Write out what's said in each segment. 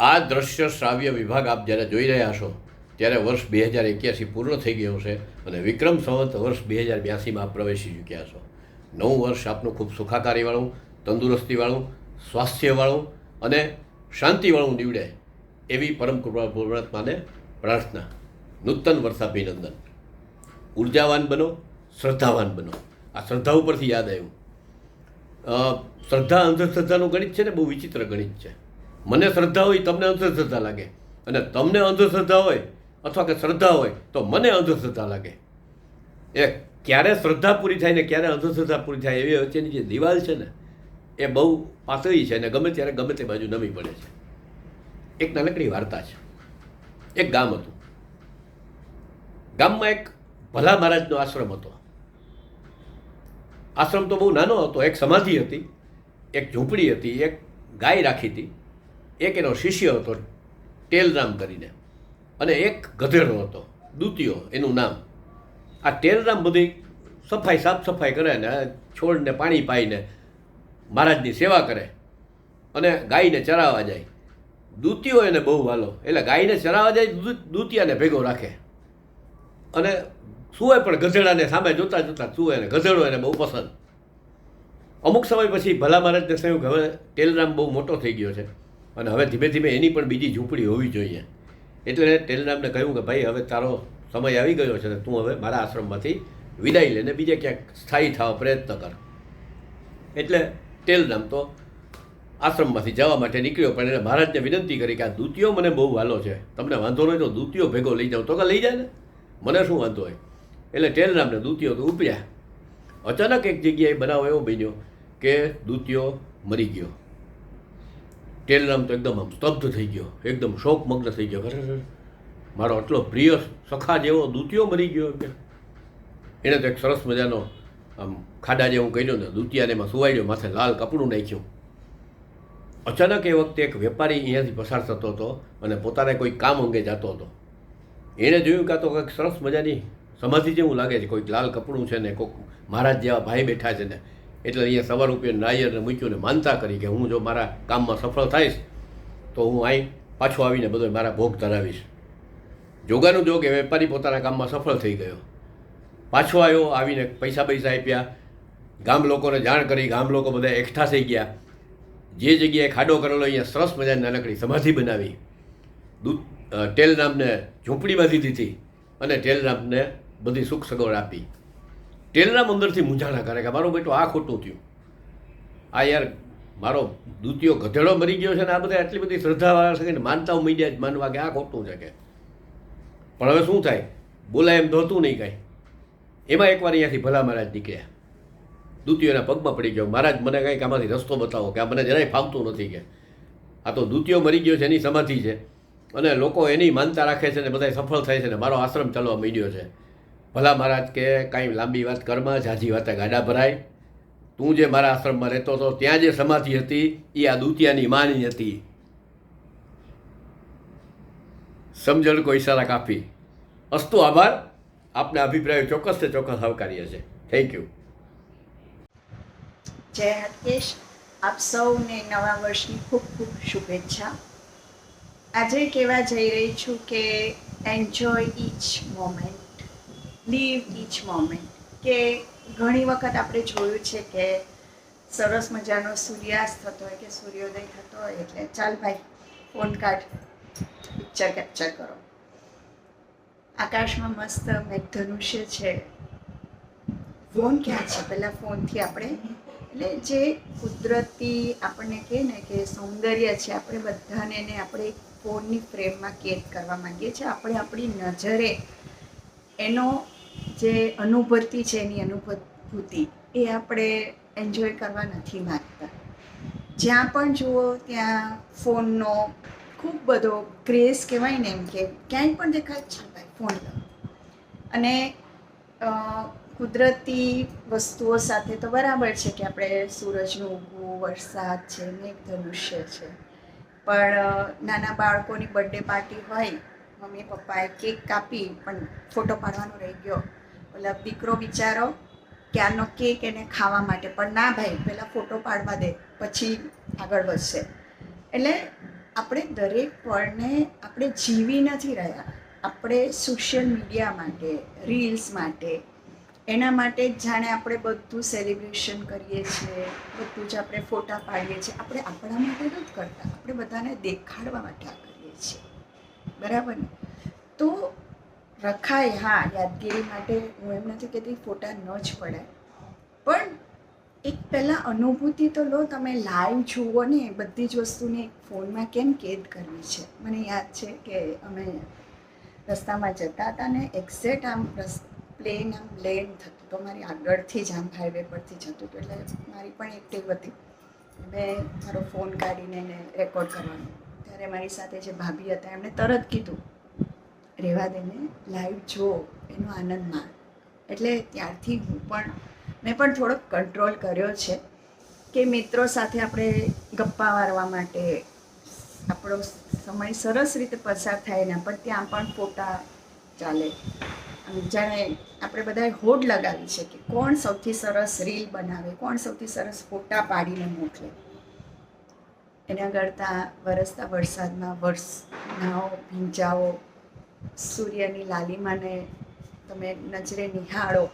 આ દ્રશ્ય શ્રાવ્ય વિભાગ આપ જ્યારે જોઈ રહ્યા છો, ત્યારે વર્ષ બે હજાર એક્યાસી પૂર્ણ થઈ ગયું છે અને વિક્રમ સંવત વર્ષ બે હજાર બ્યાસીમાં પ્રવેશી ચૂક્યા છો. નવું વર્ષ આપનું ખૂબ સુખાકારીવાળું, તંદુરસ્તીવાળું, સ્વાસ્થ્યવાળું અને શાંતિવાળું નીવડે એવી પરમ કૃપા પરમાત્માને પ્રાર્થના. નૂતન વર્ષાભિનંદન ઉર્જાવાન બનો, શ્રદ્ધાવાન બનો. આ શ્રદ્ધા ઉપરથી યાદ આવ્યું. શ્રદ્ધા અંધશ્રદ્ધાનું ગણિત છે ને? બહુ વિચિત્ર ગણિત છે. મને શ્રદ્ધા હોય તમને અંધશ્રદ્ધા લાગે. અને તમને અંધશ્રદ્ધા હોય અથવા કે શ્રદ્ધા હોય તો મને અંધશ્રદ્ધા લાગે. એ ક્યારે શ્રદ્ધા પૂરી થાય ને ક્યારે અંધશ્રદ્ધા પૂરી થાય એવી વચ્ચેની જે દિવાલ છે ને, એ બહુ પાતળી છે અને ગમે ત્યારે ગમે તે બાજુ નમી પડે છે. એક નાનકડી વાર્તા છે. એક ગામ હતું. ગામમાં એક ભલા મહારાજનો આશ્રમ હતો. આશ્રમ તો બહુ નાનો હતો. એક સમાધિ હતી, એક ઝૂંપડી હતી, એક ગાય રાખી હતી. એક એનો શિષ્ય હતો, ટેલરામ કરીને. અને એક ગધેડો હતો, દૂતિયો, એનું નામ. આ ટેલરામ બધી સફાઈ, સાફ સફાઈ કરે ને છોડને પાણી પાઈને મહારાજની સેવા કરે અને ગાયને ચરાવવા જાય. દૂતિયો એને બહુ વાલો, એટલે ગાયને ચરાવવા જાય દૂતિયાને ભેગો રાખે. અને સુવે પણ ગધેડાને સામે જોતા જોતા સુવે ને ગધેડો એને બહુ પસંદ. અમુક સમય પછી ભલા મહારાજને થયું કે હવે ટેલરામ બહુ મોટો થઈ ગયો છે. અને હવે ધીમે ધીમે એની પણ બીજી ઝૂંપડી હોવી જોઈએ. એટલે ટેલરામને કહ્યું કે ભાઈ, હવે તારો સમય આવી ગયો છે તું હવે મારા આશ્રમમાંથી વિદાય લઈને બીજે ક્યાંક સ્થાયી થવા પ્રયત્ન કર. એટલે ટેલરામ તો આશ્રમમાંથી જવા માટે નીકળ્યો, પણ એને મહારાજને વિનંતી કરી કે આ દૂતિયો મને બહુ વાલો છે. તમને વાંધો નહીં તો દૂતિયો ભેગો લઈ જાઉં તો કે લઈ જાય ને? મને શું વાંધો હોય? એટલે ટેલરામને દૂતિયો તો ઉપડ્યા. અચાનક એક જગ્યાએ બનાવ એવો બન્યો કે દૂતિયો મરી ગયો. ટેલરામ તો એકદમ સ્તબ્ધ થઈ ગયો. એકદમ શોકમગ્ન થઈ ગયો. ખરેખર મારો આટલો પ્રિય સખા જેવો દૂતિયો મરી ગયો કે? એણે તો એક સરસ મજાનો આમ ખાડા જેવું કર્યો ને, દૂતિયાને એમાં સુવાડ્યો, માથે લાલ કપડું નાખ્યું. અચાનક એ વખતે એક વેપારી અહીંયાથી પસાર થતો હતો અને પોતાને કોઈ કામ અંગે જતો હતો. એણે જોયું કાં તો કંઈક સરસ મજાની સમાધિ જેવું લાગે છે, કોઈક લાલ કપડું છે ને, કોઈક મહારાજ જેવા ભાઈ બેઠા છે ને. એટલે અહીંયા સવાર ઉપર નાયરને મૂક્યું ને માનતા કરી કે હું જો મારા કામમાં સફળ થઈશ, તો હું અહીં પાછો આવીને બધો મારા ભોગ ધરાવીશ. જોગાનું જોગ, એ વેપારી પોતાના કામમાં સફળ થઈ ગયો. પાછો આવ્યો, આવીને પૈસા પૈસા આપ્યા. ગામ લોકોને જાણ કરી, ગામ લોકો બધા એકઠા થઈ ગયા. જે જગ્યાએ ખાડો કરેલો, અહીંયા સરસ મજાની નાનકડી સમાધિ બનાવી. દૂધ ટેલ ટેલરામને ઝૂંપડી બાંધી દીધી અને ટેલરામને બધી સુખ સગવડ આપી. ટેલરામ અંદરથી મૂંઝાણા કરે કે મારો બેટો આ ખોટું થયું. આ યાર મારો દૂતિયો ગધેડો મરી ગયો છે ને આ બધા આટલી બધી શ્રદ્ધાવાળા છે કે માનતાઓ મીડિયા જ માનવા કે આ ખોટું છે કે. પણ હવે શું થાય? બોલાય એમ ધોતું નહીં કાંઈ. એમાં એકવાર અહીંયાથી ભલા મહારાજ નીકળ્યા. દૂતિયોના પગમાં પડી ગયો. મહારાજ, મને કંઈક આમાંથી રસ્તો બતાવો કે આ મને જરાય ફાવતું નથી કે. આ તો દૂતિયો મરી ગયો છે, એની સમાધિ છે. અને લોકો એની માનતા રાખે છે ને બધા સફળ થાય છે ને મારો આશ્રમ ચાલવા માંડ્યો છે. ભલા મહારાજ કે, કાંઈ લાંબી વાત કરમાં, ઝાઝી વાતે ગાડા ભરાય. તું જે મારા આશ્રમમાં રહેતો હતો, ત્યાં જે સમાધિ હતી, એ આ દુતિયાની માની હતી. સમજણ કોઈ ઈશારા કાપી. અસ્તુ આભાર. આપના અભિપ્રાયો ચોક્કસ તે ચોક્કસ આવકાર્ય છે થેન્ક યુ જય હતકેશ આપ સૌને નવા વર્ષની ખૂબ ખૂબ શુભેચ્છા. આજે કહેવા જઈ રહી છું કે enjoy each moment live each moment કે ઘણી વખત આપણે જોયું છે કે સરસ મજાનો સૂર્યાસ્ત થતો હોય કે સૂર્યોદય થતો હોય એટલે ચાલ ભાઈ ફોન કાઢ પિક્ચર કેપ્ચર કરો. આકાશમાં મસ્ત મેઘધનુષ્ય છે. ફોન ક્યાં છે? પહેલાં ફોનથી આપણે, એટલે જે કુદરતી આપણને કહે ને કે સૌંદર્ય છે, આપણે બધાને એને આપણે ફોનની ફ્રેમમાં કેદ કરવા માંગીએ છીએ. આપણે આપણી નજરે એનો જે અનુભૂતિ છે એની અનુભૂતિ, એ આપણે એન્જોય કરવા નથી માગતા. જ્યાં પણ જુઓ, ત્યાં ફોનનો ખૂબ બધો ક્રેઝ કહેવાય ને એમ કે ક્યાંય પણ દેખાય ચાલ ફોન અને કુદરતી વસ્તુઓ સાથે તો બરાબર છે કે આપણે સૂરજનું ઉગવું, વરસાદ છે, મેઘધનુષ્ય છે. પણ નાના બાળકોની બર્થડે પાર્ટી હોય, મમ્મી પપ્પાએ કેક કાપી, પણ ફોટો પાડવાનો રહી ગયો. મતલબ દીકરો બિચારો ક્યારનો કેક એને ખાવા માટે. પણ ના ભાઈ પહેલાં ફોટો પાડવા દે, પછી આગળ વધશે. એટલે આપણે દરેક પળને આપણે જીવી નથી રહ્યા. આપણે સોશિયલ મીડિયા માટે રીલ્સ માટે, એના માટે જ જાણે આપણે બધું સેલિબ્રેશન કરીએ છીએ, બધું જ આપણે ફોટા પાડીએ છીએ. આપણે આપણા માટે નથી કરતા, આપણે બધાને દેખાડવા માટે આ કરીએ છીએ. બરાબર ને? તો રખાય, હા, યાદગીરી માટે હું એમ નથી કહેતી ફોટા ન જ પડે. પણ એક પહેલાં અનુભૂતિ તો લો, તમે લાઈવ જુઓ ને બધી જ વસ્તુને ફોનમાં કેમ કેદ કરવી છે? મને યાદ છે કે અમે રસ્તામાં જતા હતા ને એક્ઝેક્ટ આમ પ્લેન આમ લેન્ડ થતું તો મારી આગળથી જ આમ હાઈવે પરથી જતું હતું, એટલે મારી પણ એક ટેવ હતી. મેં મારો ફોન કાઢીને એને રેકોર્ડ કરવાનો. ત્યારે મારી સાથે જે ભાભી હતા, એમણે તરત કીધું રહેવા દેને લાઈવ જો એનો આનંદ માણ. એટલે ત્યારથી હું પણ, મેં પણ થોડોક કંટ્રોલ કર્યો છે કે મિત્રો સાથે આપણે ગપ્પા મારવા માટે આપણો સમય સરસ રીતે પસાર થાય એના પણ ત્યાં પણ ફોટા ચાલે. જાણે આપણે બધાએ હોડ લગાવી છે કે કોણ સૌથી સરસ રીલ બનાવે, કોણ સૌથી સરસ ફોટા પાડીને મોકલે. એના કરતાં વરસતા વરસાદમાં વર્ષ નાઓ ભીંજાઓ સૂર્યની લાલીમાને તમે નજરે નિહાળો,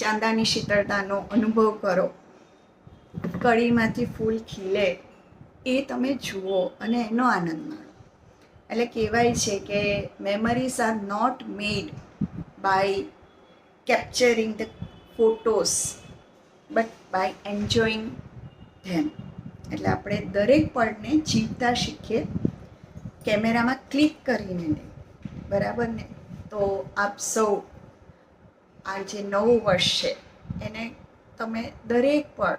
ચાંદાની શીતળતાનો અનુભવ કરો, કળીમાંથી ફૂલ ખીલે, એ તમે જુઓ અને એનો આનંદ માણો. એટલે કહેવાય છે કે memories are not made by capturing the photos but by enjoying them એટલે આપણે દરેક પળને જીવતા શીખીએ, કેમેરામાં ક્લિક કરીને નહીં બરાબર ને? તો આપ સૌ આ જે નવું વર્ષ છે, એને તમે દરેક પણ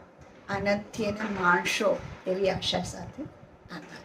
આનંદથી એને માણશો એવી આશા સાથે આભાર.